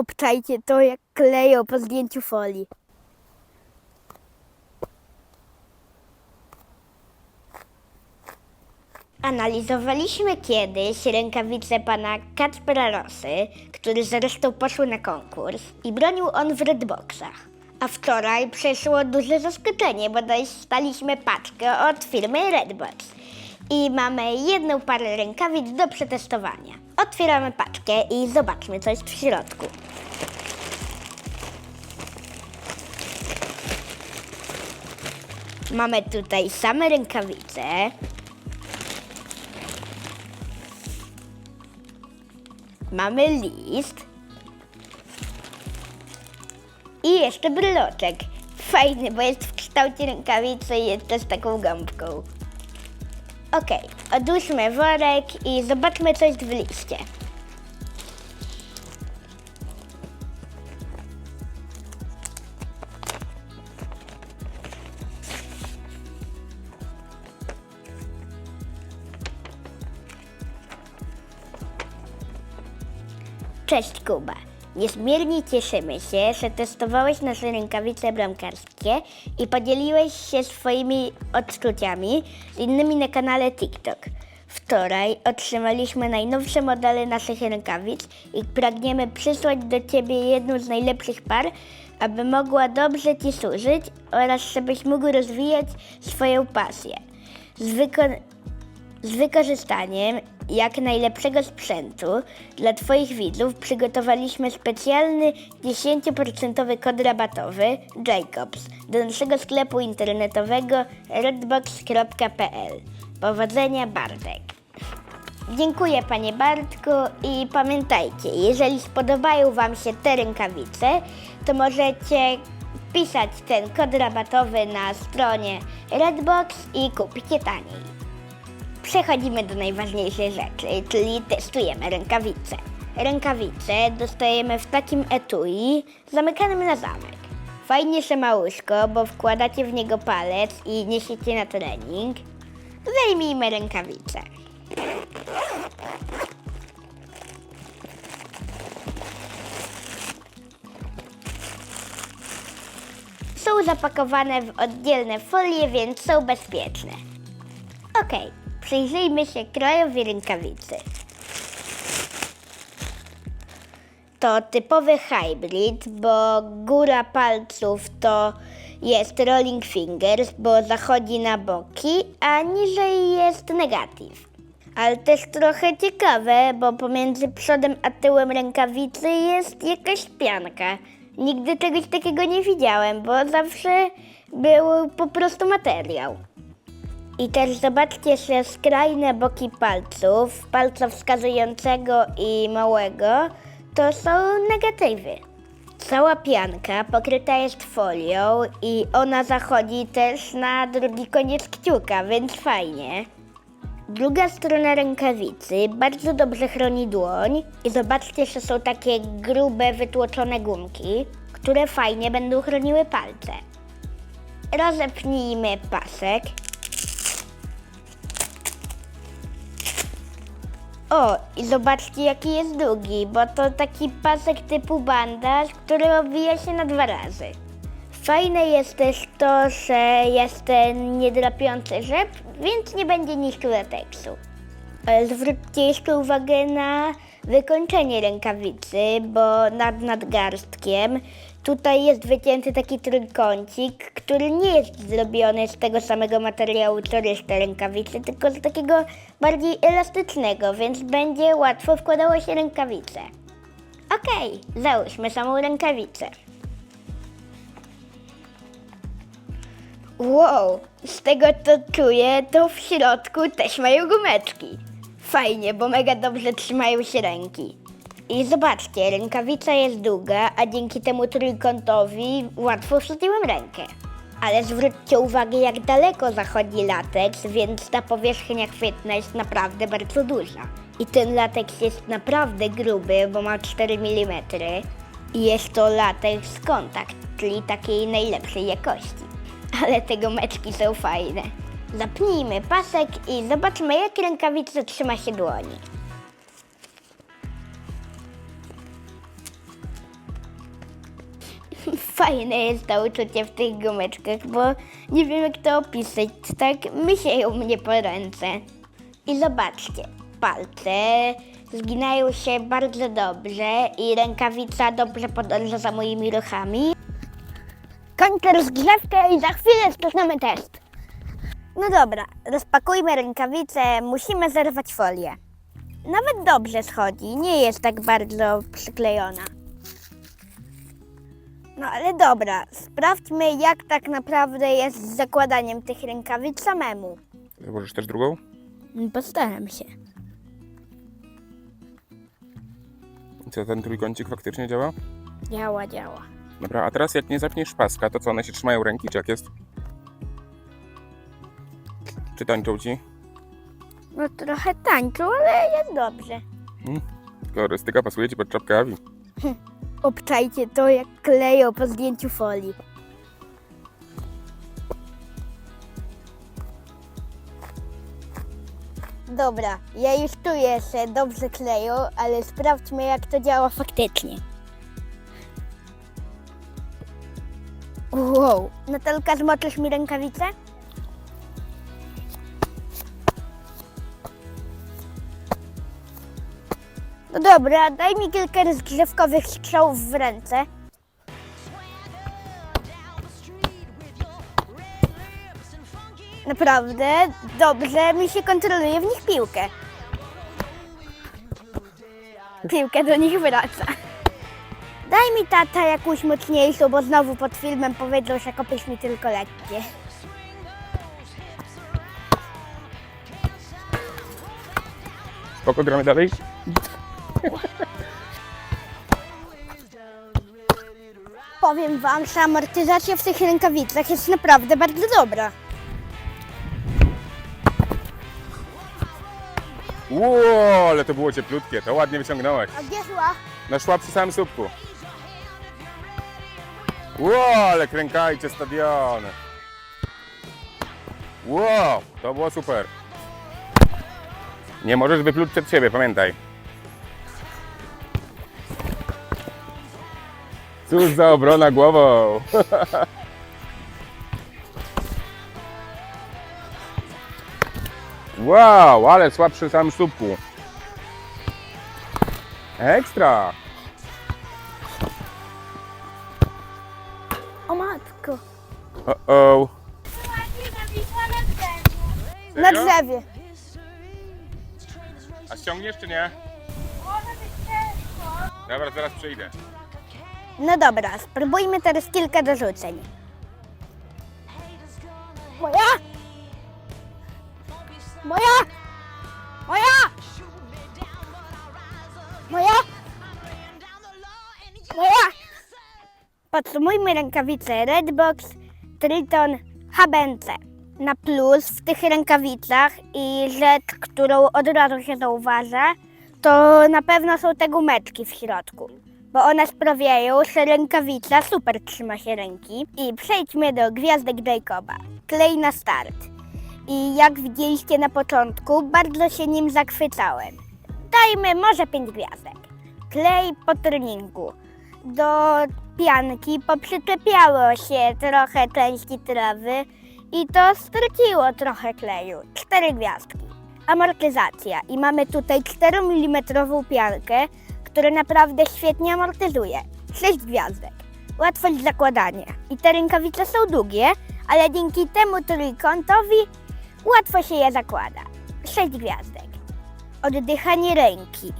Obczajcie to, jak kleją po zdjęciu folii. Analizowaliśmy kiedyś rękawice pana Kacpera Rosy, który zresztą poszły na konkurs i bronił on w Redboxach. A wczoraj przeszło duże zaskoczenie, bo dostaliśmy paczkę od firmy Redbox. I mamy jedną parę rękawic do przetestowania. Otwieramy paczkę i zobaczmy, co jest w środku. Mamy tutaj same rękawice, Mamy list. I jeszcze bryloczek. Fajny, bo jest w kształcie rękawicy i jeszcze z taką gąbką. Okej, odłóżmy worek i zobaczmy, co jest w liście. Cześć Kuba. Niezmiernie cieszymy się, że testowałeś nasze rękawice bramkarskie i podzieliłeś się swoimi odczuciami z innymi na kanale TikTok. Wczoraj otrzymaliśmy najnowsze modele naszych rękawic i pragniemy przysłać do Ciebie jedną z najlepszych par, aby mogła dobrze Ci służyć oraz żebyś mógł rozwijać swoją pasję. Z wykon- z wykorzystaniem jak najlepszego sprzętu dla Twoich widzów przygotowaliśmy specjalny 10% kod rabatowy Jacobs do naszego sklepu internetowego redbox.pl. Powodzenia Bartek. Dziękuję Panie Bartku i pamiętajcie, jeżeli spodobają Wam się te rękawice, to możecie wpisać ten kod rabatowy na stronie Redbox i kupić je taniej. Przechodzimy do najważniejszej rzeczy, czyli testujemy rękawice. Rękawice dostajemy w takim etui zamykanym na zamek. Fajnie, że ma łóżko, bo wkładacie w niego palec i niesiecie na trening. Zajmijmy rękawice. Są zapakowane w oddzielne folie, więc są bezpieczne. Okej, przyjrzyjmy się krojowi rękawicy. To typowy hybrid, bo góra palców to jest rolling fingers, bo zachodzi na boki, a niżej jest negatyw. Ale też trochę ciekawe, bo pomiędzy przodem a tyłem rękawicy jest jakaś pianka. Nigdy czegoś takiego nie widziałem, bo zawsze był po prostu materiał. I też zobaczcie, że skrajne boki palców, palca wskazującego i małego, to są negatywy. Cała pianka pokryta jest folią i ona zachodzi też na drugi koniec kciuka, więc fajnie. Druga strona rękawicy bardzo dobrze chroni dłoń i zobaczcie, że są takie grube, wytłoczone gumki, które fajnie będą chroniły palce. Rozepnijmy pasek O, i zobaczcie jaki jest długi, bo to taki pasek typu bandaż, który obwija się na dwa razy. Fajne jest też to, że jest ten niedrapiący rzep, więc nie będzie niszczył lateksu. Ale zwróćcie jeszcze uwagę na wykończenie rękawicy, bo nad nadgarstkiem tutaj jest wycięty taki trójkącik, który nie jest zrobiony z tego samego materiału co reszta rękawicy, tylko z takiego bardziej elastycznego, więc będzie łatwo wkładało się rękawice. Okej, załóżmy samą rękawicę. Wow, z tego co czuję, to w środku też mają gumeczki. Fajnie, bo mega dobrze trzymają się ręki. I zobaczcie, rękawica jest długa, a dzięki temu trójkątowi łatwo wsadziłem rękę. Ale zwróćcie uwagę, jak daleko zachodzi lateks, więc ta powierzchnia chwytna jest naprawdę bardzo duża. I ten lateks jest naprawdę gruby, bo ma 4 mm. I jest to lateks kontakt, czyli takiej najlepszej jakości. Ale te gumeczki są fajne. Zapnijmy pasek i zobaczmy, jak rękawica trzyma się dłoni. Fajne jest to uczucie w tych gumeczkach, bo nie wiem jak to opisać. Tak myślą mnie po ręce. I zobaczcie, palce zginają się bardzo dobrze i rękawica dobrze podąża za moimi ruchami. Kończę rozgrzewkę i za chwilę zaczynamy test. No dobra, rozpakujmy rękawicę, musimy zerwać folię. Nawet dobrze schodzi, nie jest tak bardzo przyklejona. No ale dobra, sprawdźmy jak tak naprawdę jest z zakładaniem tych rękawic samemu. Założysz też drugą? Postaram się. I co, ten trójkącik faktycznie działa? Działa, działa. Dobra, a teraz jak nie zapniesz paska, to co, one się trzymają ręki, czy jak jest? Czy tańczą ci? No trochę tańczą, ale jest dobrze. Hmm? Kolorystyka pasuje ci pod czapkę Avi. Obczajcie to jak kleją po zdjęciu folii. Dobra, ja już czuję, że dobrze kleją, ale sprawdźmy jak to działa faktycznie. Wow, Natalka, zmoczysz mi rękawicę? No dobra, daj mi kilka rozgrzewkowych strzałów w ręce. Naprawdę, dobrze mi się kontroluje w nich piłkę. Piłka do nich wraca. Daj mi tata jakąś mocniejszą, bo znowu pod filmem powiedział, że kopiesz mi tylko lekkie. Spoko, gramy dalej? Powiem wam, że amortyzacja w tych rękawicach jest naprawdę bardzo dobra. Ło, ale to było cieplutkie, to ładnie wyciągnąłeś. A gdzie szła? No szła przy samym słupku. Ło, ale krękajcie stadiony. Wow, to było super. Nie możesz wypluć przed siebie, pamiętaj. Cóż za obrona głową. Wow, ale słabszy sam słupku. Ekstra. O matko. O, o. Na drzewie. A ściągniesz czy nie? Dobra, zaraz przyjdę. No dobra, spróbujmy teraz kilka dorzuceń. Moja! Moja! Moja! Moja! Moja! Podsumujmy rękawice Redbox, Triton, Habence. Na plus w tych rękawicach i rzecz, którą od razu się zauważa, to na pewno są te gumeczki w środku bo one sprawiają, że rękawica super trzyma się ręki. I przejdźmy do gwiazdek Jacoba. Klej na start. I jak widzieliście na początku, bardzo się nim zachwycałem. Dajmy może 5 gwiazdek. Klej po treningu. Do pianki poprzyczepiało się trochę części trawy i to straciło trochę kleju. 4 gwiazdki. Amortyzacja. I mamy tutaj 4 mm piankę, która naprawdę świetnie amortyzuje. 6 gwiazdek. Łatwość zakładania. I te rękawice są długie, ale dzięki temu trójkątowi łatwo się je zakłada. 6 gwiazdek. Oddychanie ręki.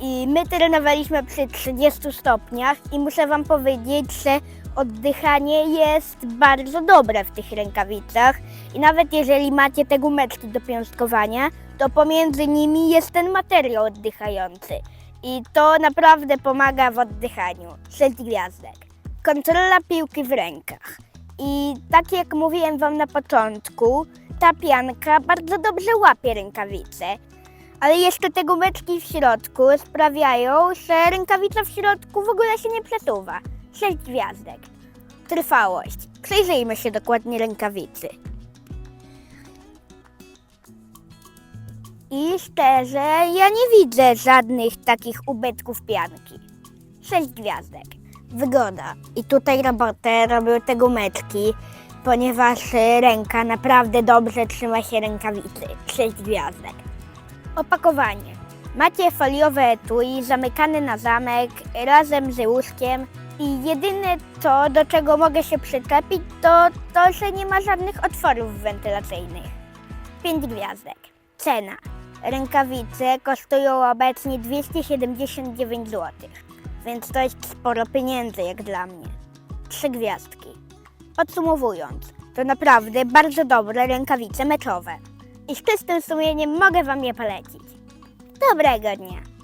I my trenowaliśmy przy 30 stopniach i muszę Wam powiedzieć, że oddychanie jest bardzo dobre w tych rękawicach. I nawet jeżeli macie te gumeczki do piąstkowania, to pomiędzy nimi jest ten materiał oddychający. I to naprawdę pomaga w oddychaniu. 6 gwiazdek. Kontrola piłki w rękach. I tak jak mówiłem Wam na początku, ta pianka bardzo dobrze łapie rękawice. Ale jeszcze te gumeczki w środku sprawiają, że rękawica w środku w ogóle się nie przesuwa. 6 gwiazdek. Trwałość. Przyjrzyjmy się dokładnie rękawicy. I szczerze, ja nie widzę żadnych takich ubytków pianki. 6 gwiazdek. Wygoda. I tutaj robotę robią te gumeczki, ponieważ ręka naprawdę dobrze trzyma się rękawicy. 6 gwiazdek. Opakowanie. Macie foliowe etui zamykane na zamek razem z łóżkiem i jedyne to, do czego mogę się przyczepić, to to, że nie ma żadnych otworów wentylacyjnych. 5 gwiazdek. Cena. Rękawice kosztują obecnie 279 zł, więc to jest sporo pieniędzy jak dla mnie. 3 gwiazdki. Podsumowując, to naprawdę bardzo dobre rękawice meczowe. I z czystym sumieniem mogę Wam je polecić. Dobrego dnia.